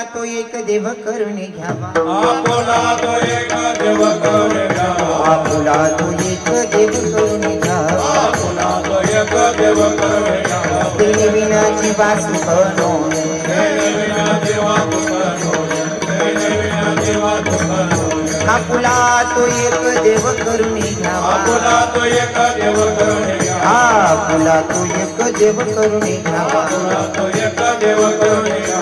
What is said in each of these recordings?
तो एक देव करुणे घ्यावा. आपुला तो एक देव करुणे घ्यावा. आपुला तो एक देव करुणे घ्यावा. आपुला तो एक देव करुणे घ्यावा. तिने विना जीवा सुख नोंद तेने विना जीवा तुक नोये. तेने विना. आपुला तो एक देव करुणे घ्यावा. आपुला तो एक देव करुणे घ्यावा. आपुला तो एक देव करुणे घ्यावा. आपुला तो एक देव करुणे घ्यावा.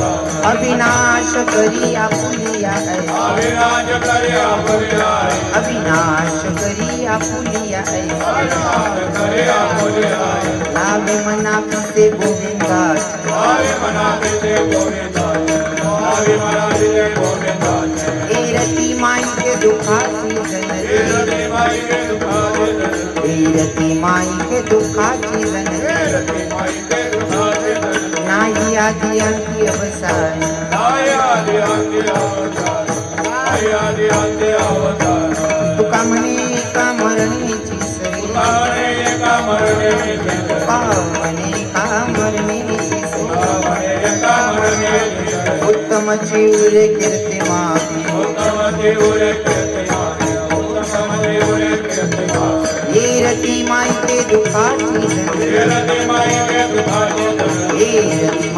अविनाश अवसार आई आदि अविनाश करी आपुलिया है अविनाश करी आपुलिया है लावे मना पिते गोविंदास लावे मना ते गोविंदाय. लावे मना ते गोविंदाय. ए माई के दुखाची जनते तेरा माई के दुखाची धरती. ए माई के दुखाची जनते तेरा माई के आदी अंती अवसार आदि तुका म्हणे का मरणीची सरी. पावणे एका मरणे का मरणीची सरी. उत्तम चिवरे कीर्ती मागे रती दुखाची रती दुखाची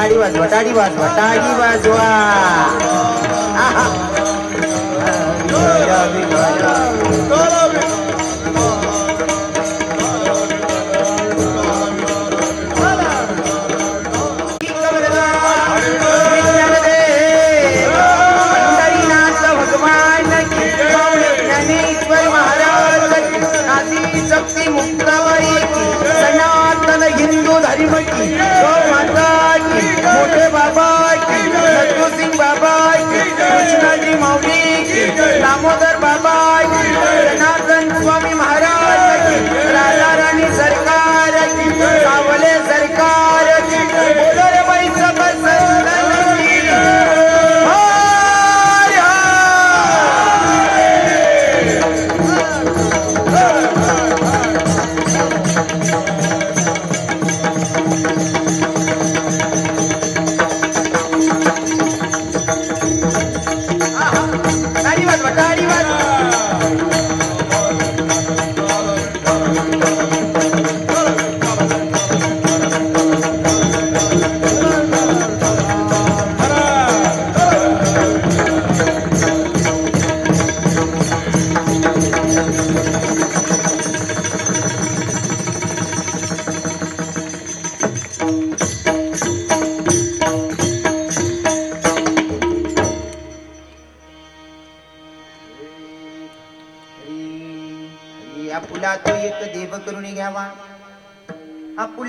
વટાડી વાસ વટાડી વાસ વટાડી વાસ વાહ. આહા.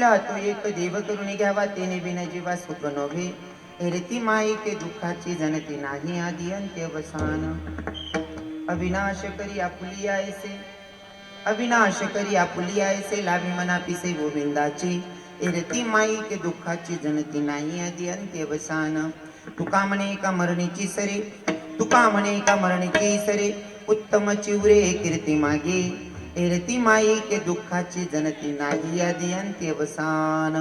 आपुला तो एक देव करून घ्यावा तेने बिना जीवा सुख नव्हे हेरती माई के दुःखाची जनते नाही आदी अंत्यवसान. अविनाश करी आपुली आयसे. अविनाश करी आपुली आयसे लावी मना पिसे गोविंदाची. एरती माई के दुःखाची जनती नाही आदि अंत्यवसान. तुका म्हणे का मरणीची सरे? तुका म्हणे का मरणीची सरे? उत्तम चिवरे कीर्ती मागे. एरती माई के दुःखाची जनती नाही अंत्यवसान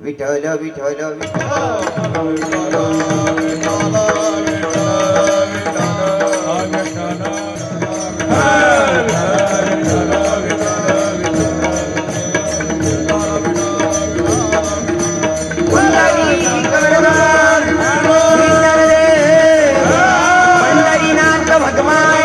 विठ्ठल विठ्ठल विठ्ठल. पंढरीनाथ भगवान.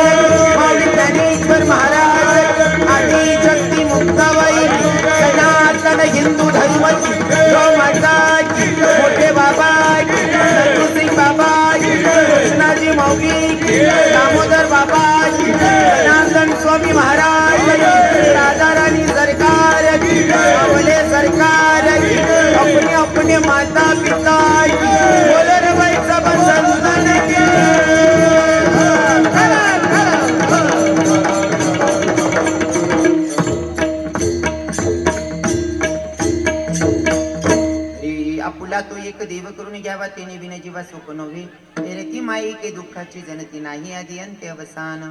बापूला तो एक देव करून घ्यावा त्याने विनजीवा सुख नव्हे. तेरती माई के दुःखाची जनती नाही. आधी अंत्य अवसान.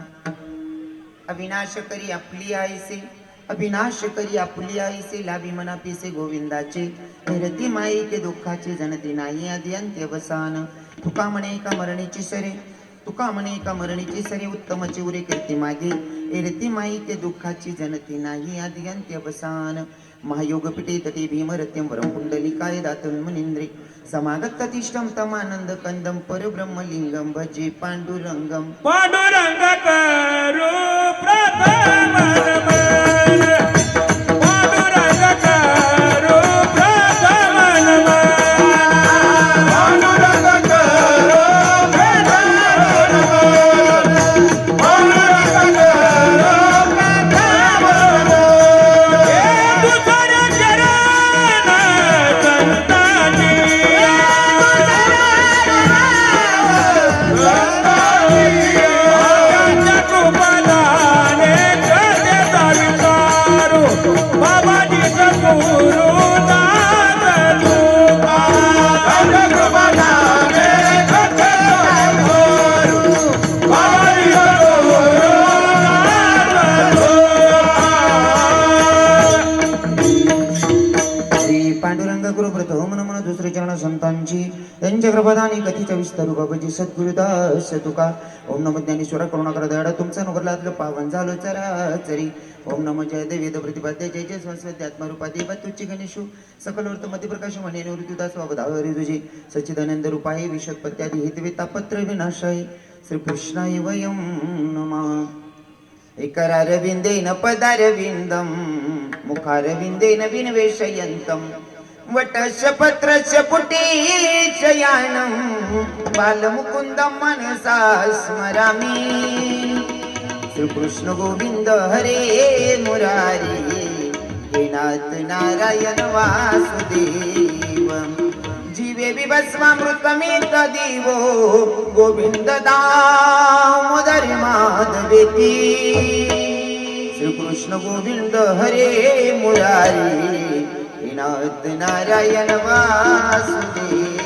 अविनाश करी आपली आईसे अविनाश करी आपली आईसे लावी मना पिसे गोविंदाचे तेरती माई के दुःखाची जनती नाही. आधी अंत्य अवसान. तुका म्हणे का मरणीची सरे तुका म्हणे का मरणीची सरे उत्तम चिवरे कीर्ती मागे. एरती माई के दुःखाची जनती नाही. आधी अंत्य अवसान. महायोगपीठे तटे भीमरत्यं वरं कुण्डलिकाय दातं मुनीन्द्रे तमानन्दकन्दं परब्रह्मलिङ्गं परब्रह्मलिंगं भजे पाण्डुरङ्गं। पांडुरंग त्यांच्या कथीच्या विस्तारू बाबाजी सद्गुरुदास तुका. ओम नम ज्ञानेश्वरा करुणाकर दयाडा तुमचं नगरलातलं पावन झालो चराचरी. ओम नम जय देव वेद प्रतिपाद्य जय जय संस्वत आत्मरूपादे तुच्ची गणेशू. सकल वर्त मध्य प्रकाश म्हणे निवृत्तीदास वागदावरी तुझी. सच्चिदानंद रूपाय विशत्पत्यादी हितवे तापत्र विनाशाय श्रीकृष्णाय वयं नमा. एकरारविन्देन पदारविन्दम् मुखारविन्देन विनवेशयन्तम् वटशपत्रस्य पुटीशयानं बालमुकुन्दं मनसा स्मरामि. श्रीकृष्णगोविन्द हरे मुरारी हे नारायण वासुदेवम् जीवे विभस्वामृतमितदिवो गोविन्द दामोदर माधवेति. श्रीकृष्ण गोविन्द हरे मुरारी શ્રીનાથ નારાયણ વાસુદેવ.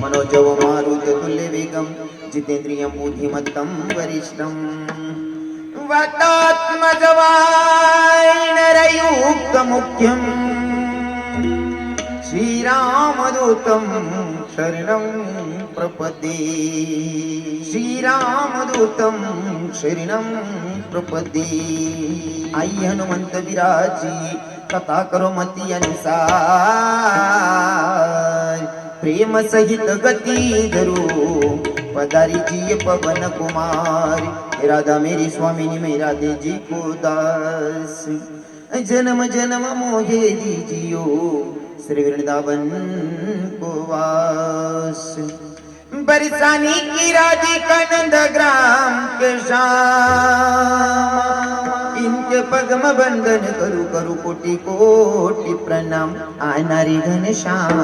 મનોજવ મારુત તુલ્ય વેગમ, જીતેન્દ્રિય બુદ્ધિમત્તમ વરિષ્ઠમ. વતાત્મજવાયણરયુક્ત મુખ્યમ. શ્રીરામદૂતમ શરણમ પ્રપદે. શ્રીરામદૂતમ શરણમ પ્રપદે. આઈ હનુમંત વિરાજી कथा करो मती अनुसार प्रेम सहित गती धरू. पदारी जी पवन कुमार. राधा मेरी स्वामिनी मेरा दे जी को दास. जन्म जन्म मोहे दीजियो श्री वृंदावन को वास. बरसानी की राधिका नंद ग्राम के श्याम. इनके पगम बंधन करू करू कोटी कोटी प्रणाम. आनारी घन श्याम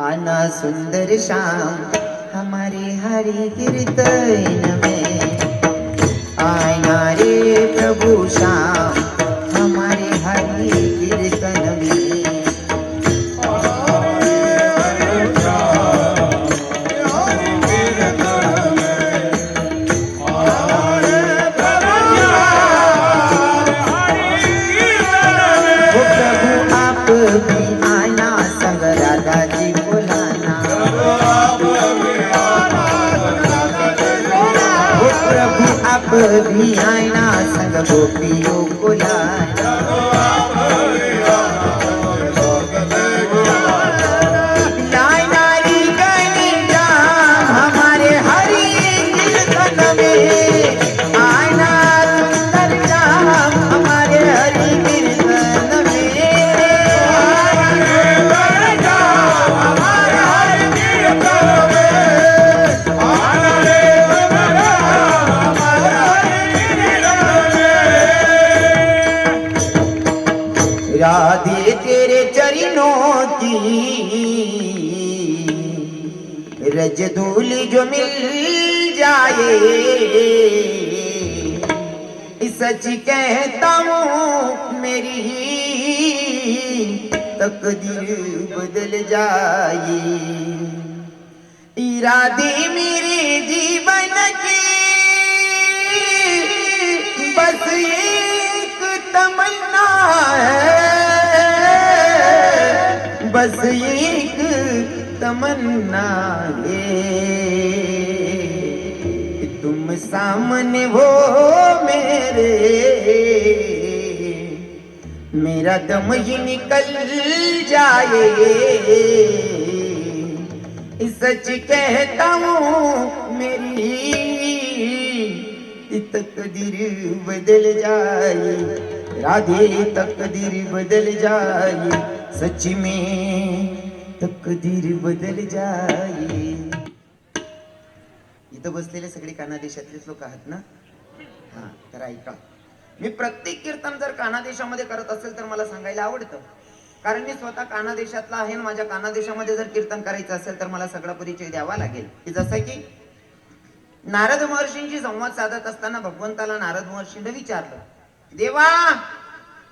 आना सुंदर श्याम हमारे हरि कीर्तन में. आना रे प्रभु श्याम मिल जाए। सच कहता हूँ मेरी तकदीर बदल जाए। इरादे मेरे जीवन की बस एक तमन्ना है। बस ये तमन्ना है कि तुम सामने हो मेरे। मेरा दम ही निकल जाए। सच कहता हूँ मेरी तकदीर बदल जाए। राधे, तकदीर बदल जाए। सच में तकदीर बदल जाई. इथं बसलेले सगळे कानादेशातलेच लोक आहात ना? हा तर ऐका. मी प्रत्येक कीर्तन जर कानादेशामध्ये करत असेल तर मला सांगायला आवडतं. कारण मी स्वतः कानादेशातला आहे आणि माझ्या कानादेशामध्ये जर कीर्तन करायचं असेल तर मला सगळा परिचय द्यावा लागेल. की जसं की नारद महर्षींशी संवाद साधत असताना भगवंताला नारद महर्षीने विचारलं देवा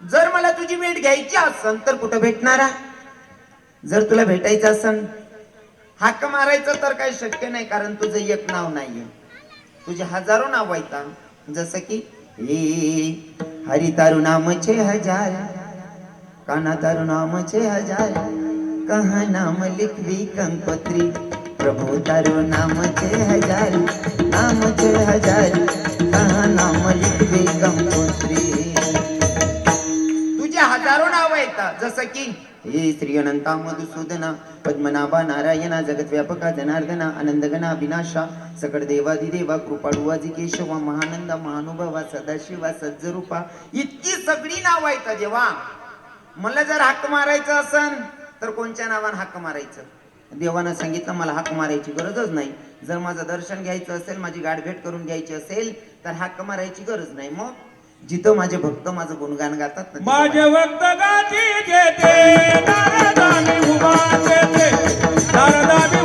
जर मला तुझी भेट घ्यायची असेल तर कुठं भेटणार आहे? जर तुला भेटायचं असन हाक मारायचं तर काही शक्य नाही कारण तुझं एक नाव नाहीये. तुझे हजारो नाव आहेत जसं की ए हरी तारू नामचे हजार काना तारू नामचे हजार कहा नाम लिखवी कंपत्री प्रभु तारू नामचे हजार नामचे हजार कहा नाम लिखवी कंपत्री नाव जसं की हे श्री अनंता मधुसूदना पद्मनाभा नारायणा जगद्व्यापका जनार्दना आनंदगना विनाशा सकळ देवाधिदेवा कृपाळुवाजी केशवा महानंदा महानुभवा सदाशिवा सज्जरूपा इतकी सगळी नाव आहेत देवा. मला जर हक्क मारायचं असन तर कोणत्या नावानं हक्क मारायचं? देवानं सांगितलं मला हक्क मारायची गरजच नाही. जर माझं दर्शन घ्यायचं असेल माझी गाठभेट करून घ्यायची असेल तर हक्क मारायची गरज नाही. मग? जिथं माझे भक्त माझं गुणगान गातात ना, माझे भक्त गाठी घेते नारदानी उभा देते नारदानी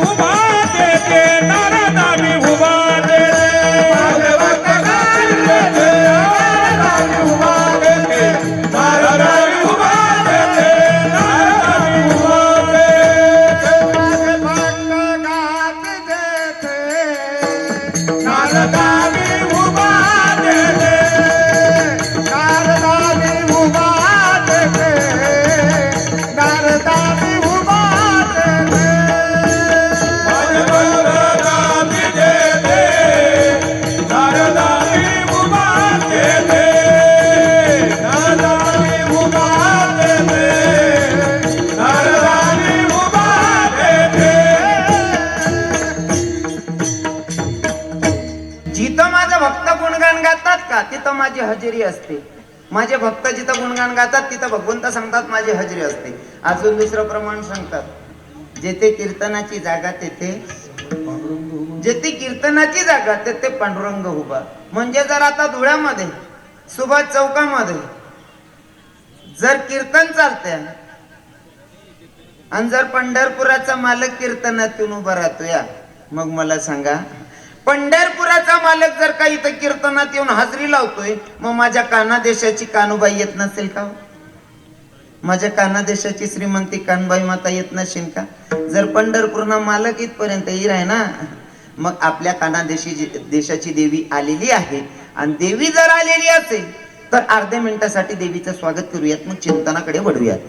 असते. माझे भक्त जिथं गुणगान गातात तिथं भगवंत सांगतात माझी हजेरी असते. अजून दुसरं प्रमाण सांगतात. जेथे कीर्तनाची जागा तेथे जेथे कीर्तनाची जागा तेथे पांडुरंग उभा. म्हणजे जर आता धुळ्यामध्ये सुभाष चौकामध्ये जर कीर्तन चालतंय आणि जर पंढरपुराचा मालक कीर्तनातून उभा राहतो या मग मला सांगा पंढरपुराचा मालक जर का इथं कीर्तनात येऊन हाजरी लावतोय मग माझ्या कानादेशाची कानुबाई येत नसेल का? माझ्या माझ्या कानादेशाची श्रीमंती कानबाई माता येत नसेल का? जर पंढरपूरना मालक इथपर्यंत येईल आहे ना मग आपल्या कानादेशी देशाची देवी आलेली आहे. आणि देवी जर आलेली असेल तर अर्ध्या मिनिटासाठी देवीचं स्वागत करूयात मग चिंतनाकडे वळूयात.